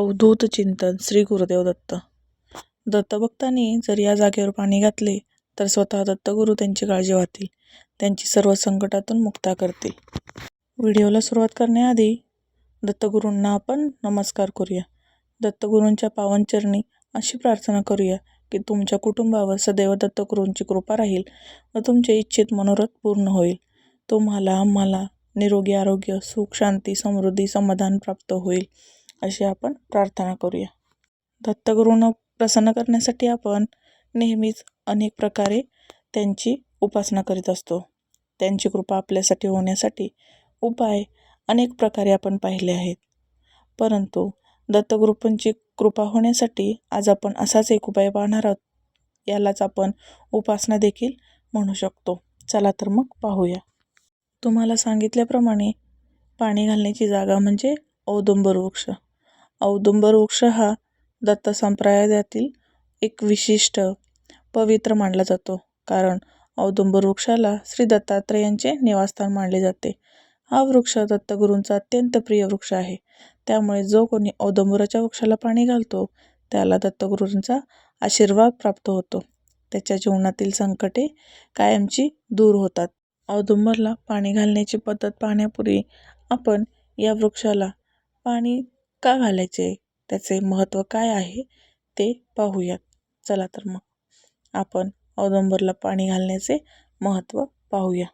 अवधूत चिंतन श्री गुरुदेव दत्त. दत्तभक्तांनी जर या जागेवर पाणी घातले तर स्वतः दत्तगुरू त्यांची काळजी वाहतील त्यांची सर्व संकटातून मुक्ता करतील. व्हिडिओला सुरुवात करण्याआधी दत्तगुरूंना आपण नमस्कार करूया. दत्तगुरूंच्या पावनचरणी अशी प्रार्थना करूया की तुमच्या कुटुंबावर सदैव दत्तगुरूंची कृपा राहील व तुमचे इच्छित मनोरथ पूर्ण होईल. तुम्हाला आम्हाला निरोगी आरोग्य सुख शांती समृद्धी समाधान प्राप्त होईल. अशी आपण प्रार्थना करूया. दत्तगुरूंना प्रसन्न करण्यासाठी आपण नेहमीच अनेक प्रकारे त्यांची उपासना करीत असतो. त्यांची कृपा आपल्यासाठी होण्यासाठी उपाय अनेक प्रकारे आपण पाहिले आहेत. परंतु दत्तगुरूंची कृपा होण्यासाठी आज आपण असाच एक उपाय पाहणार आहोत. यालाच आपण उपासना देखील म्हणू शकतो. चला तर मग पाहूया. तुम्हाला सांगितल्याप्रमाणे पाणी घालण्याची जागा म्हणजे औदुंबर वृक्ष औदुंबर वृक्ष हा दत्त संप्रदायातील एक विशिष्ट पवित्र मानला जातो. कारण औदुंबर वृक्षाला श्री दत्तात्रेयांचे निवासस्थान मानले जाते. हा वृक्ष दत्तगुरूंचा अत्यंत प्रिय वृक्ष आहे. त्यामुळे जो कोणी औदुंबराच्या वृक्षाला पाणी घालतो त्याला दत्तगुरूंचा आशीर्वाद प्राप्त होतो. त्याच्या जीवनातील संकटे कायमची दूर होतात. औदुंबरला पाणी घालण्याची पद्धत पाहण्यापूर्वी आपण या वृक्षाला पाणी का घालायचे? त्याचे महत्त्व काय आहे? ते पाहूयात. चला तर मग. आपण औदुंबरला पाणी घालण्याचे महत्त्व पाहूया.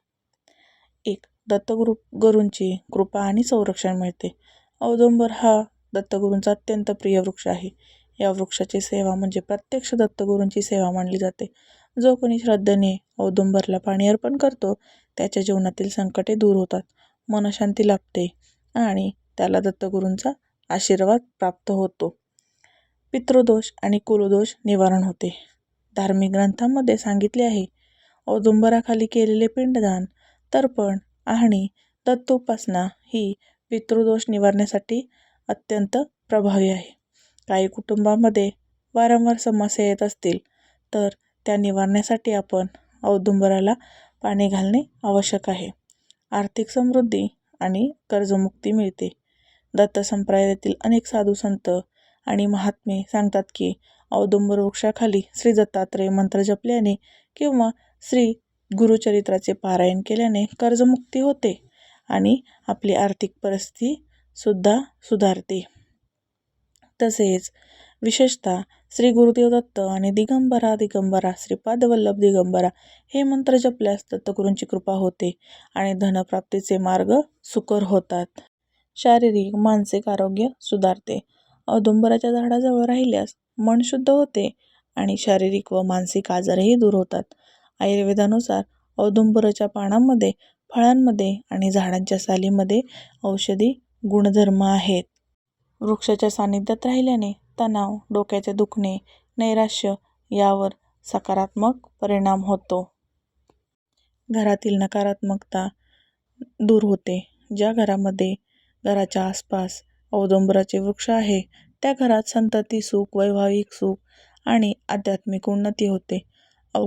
एक दत्तगुरु गुरूंची कृपा आणि संरक्षण मिळते. औदुंबर हा दत्तगुरूंचा अत्यंत प्रिय वृक्ष आहे. या वृक्षाची सेवा म्हणजे प्रत्यक्ष दत्तगुरूंची सेवा मानली जाते. जो कोणी श्रद्धेने औदुंबरला पाणी अर्पण करतो त्याच्या जीवनातील संकटे दूर होतात. मनशांती लाभते आणि त्याला दत्तगुरूंचा आशीर्वाद प्राप्त होतो. पितृदोष आणि कुलदोष निवारण होते. धार्मिक ग्रंथांमध्ये सांगितले आहे औदुंबराखाली केलेले पिंडदान तर्पण आणि दत्तोपासना ही पितृदोष निवारण्यासाठी अत्यंत प्रभावी आहे. काही कुटुंबामध्ये वारंवार समस्या येत असतील तर त्या निवारण्यासाठी आपण औदुंबराला पाणी घालणे आवश्यक आहे. आर्थिक समृद्धी आणि कर्जमुक्ती मिळते. दत्त संप्रदायातील अनेक साधू संत आणि महात्मे सांगतात की औदुंबर वृक्षाखाली श्री दत्तात्रेय मंत्र जपल्याने किंवा श्री गुरुचरित्राचे पारायण केल्याने कर्जमुक्ती होते आणि आपली आर्थिक परिस्थिती सुद्धा सुधारते. तसेच विशेषतः श्री गुरुदेव दत्त आणि दिगंबरा दिगंबरा श्रीपाद वल्लभ दिगंबरा हे मंत्र जपल्यास दत्तगुरूंची कृपा होते आणि धनप्राप्तीचे मार्ग सुकर होतात. शारीरिक मानसिक आरोग्य सुधारते. औदुंबराच्या झाडाजवळ राहिल्यास मन शुद्ध होते आणि शारीरिक व मानसिक आजारही दूर होतात. आयुर्वेदानुसार औदुंबराच्या पानांमध्ये फळांमध्ये आणि झाडांच्या सालीमध्ये औषधी गुणधर्म आहेत. वृक्षाच्या सानिध्यात राहिल्याने तणाव डोक्याचे दुखणे नैराश्य यावर सकारात्मक परिणाम होतो. घरातील नकारात्मकता दूर होते. ज्या घरामध्ये घराच्या आसपास औदुंबराचे वृक्ष आहे. त्या घरात संतती सुख वैवाहिक सुख आणि आध्यात्मिक उन्नती होते.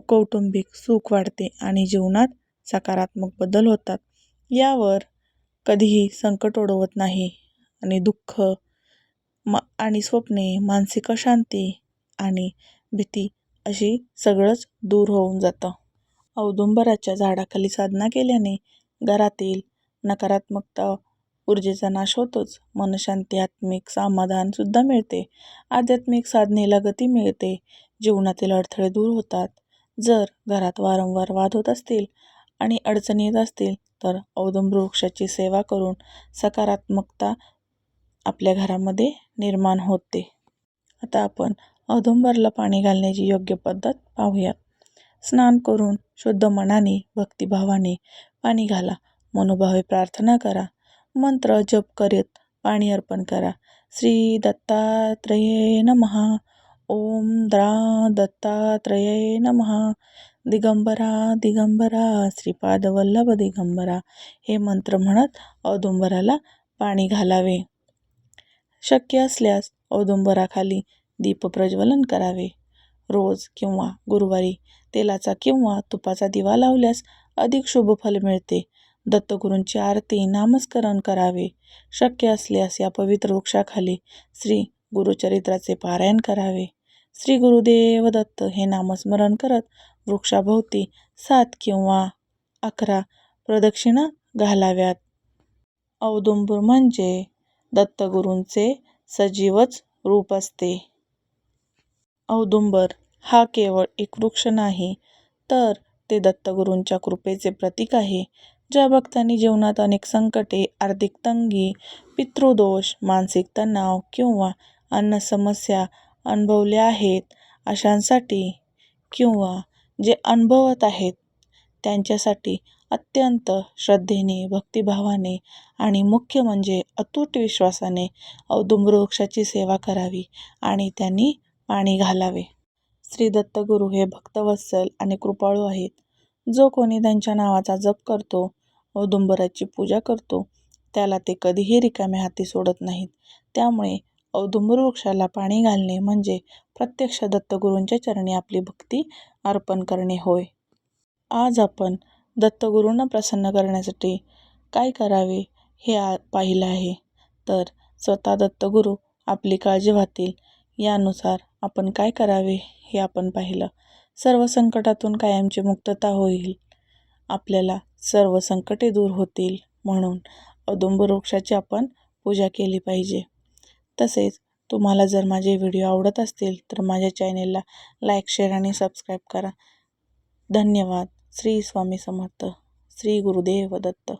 कौटुंबिक सुख वाढते आणि जीवनात सकारात्मक बदल होतात. यावर कधीही संकट ओढवत नाही आणि दुःख मा आणि स्वप्ने मानसिक अशांती आणि भीती अशी सगळंच दूर होऊन जातं. औदुंबराच्या झाडाखाली साधना केल्याने घरातील नकारात्मकता ऊर्जेचा नाश होतोच. मनशांती आत्मिक समाधानसुद्धा मिळते. आध्यात्मिक साधनेला गती मिळते. जीवनातील अडथळे दूर होतात. जर घरात वारंवार वाद होत असतील आणि अडचणी येत असतील तर औदुंब वृक्षाची सेवा करून सकारात्मकता आपल्या घरामध्ये निर्माण होते. आता आपण औदुंबरला पाणी घालण्याची योग्य पद्धत पाहूया. स्नान करून शुद्ध मनाने भक्तिभावाने पाणी घाला. मनोभावे प्रार्थना करा. मंत्र जप करीत पाणी अर्पण करा. श्री दत्तात्रेय नमहा ओम द्रा दत्तात्रेय नमहा दिगंबरा दिगंबरा. श्रीपाद वल्लभ दिगंबरा. हे मंत्र म्हणत औदुंबराला पाणी घालावे. शक्य असल्यास औदुंबराखाली दीपप्रज्वलन करावे. रोज किंवा गुरुवारी तेलाचा किंवा तुपाचा दिवा लावल्यास अधिक शुभ फल मिळते. दत्तगुरूंची आरती नामस्मरण करावे. शक्य असल्यास या पवित्र वृक्षाखाली श्री गुरुचरित्राचे पारायण करावे. श्री गुरुदेव दत्त हे नामस्मरण करत वृक्षाभोवती सात किंवा अकरा प्रदक्षिणा घालाव्यात. औदुंबर म्हणजे दत्तगुरूंचे सजीवच रूप असते. औदुंबर हा केवळ एक वृक्ष नाही तर ते दत्तगुरूंच्या कृपेचे प्रतीक आहे. ज्या भक्तांनी जीवनात अनेक संकटे आर्थिक तंगी पितृदोष मानसिक तणाव किंवा अन्न समस्या अनुभवल्या आहेत अशांसाठी किंवा जे अनुभवत आहेत त्यांच्यासाठी अत्यंत श्रद्धेने भक्तिभावाने आणि मुख्य म्हणजे अतूट विश्वासाने औदुंबर वृक्षाची सेवा करावी आणि त्यांनी पाणी घालावे. श्री दत्तगुरू हे भक्तवत्सल आणि कृपाळू आहेत. जो कोणी त्यांच्या नावाचा जप करतो औदुंबराची पूजा करतो. त्याला ते कधीही रिकाम्या हाती सोडत नाहीत. त्यामुळे औदुंबर वृक्षाला पाणी घालणे म्हणजे प्रत्यक्ष दत्तगुरूंच्या चरणी आपली भक्ती अर्पण करणे होय. आज आपण दत्तगुरूंना प्रसन्न करण्यासाठी काय करावे हे आ पाहिलं आहे. तर स्वतः दत्तगुरू आपली काळजी वाहतील यानुसार आपण काय करावे हे आपण पाहिलं. सर्व संकटातून कायमची मुक्तता होईल. आपल्याला सर्व संकटे दूर होतील म्हणून औदुंबर वृक्षाची आपण पूजा केली पाहिजे. तसेच तुम्हाला जर माझे व्हिडिओ आवडत असतील तर माझ्या चॅनेलला लाईक शेअर आणि सबस्क्राईब करा. धन्यवाद. श्री स्वामी समर्थ. श्री गुरुदेव दत्त.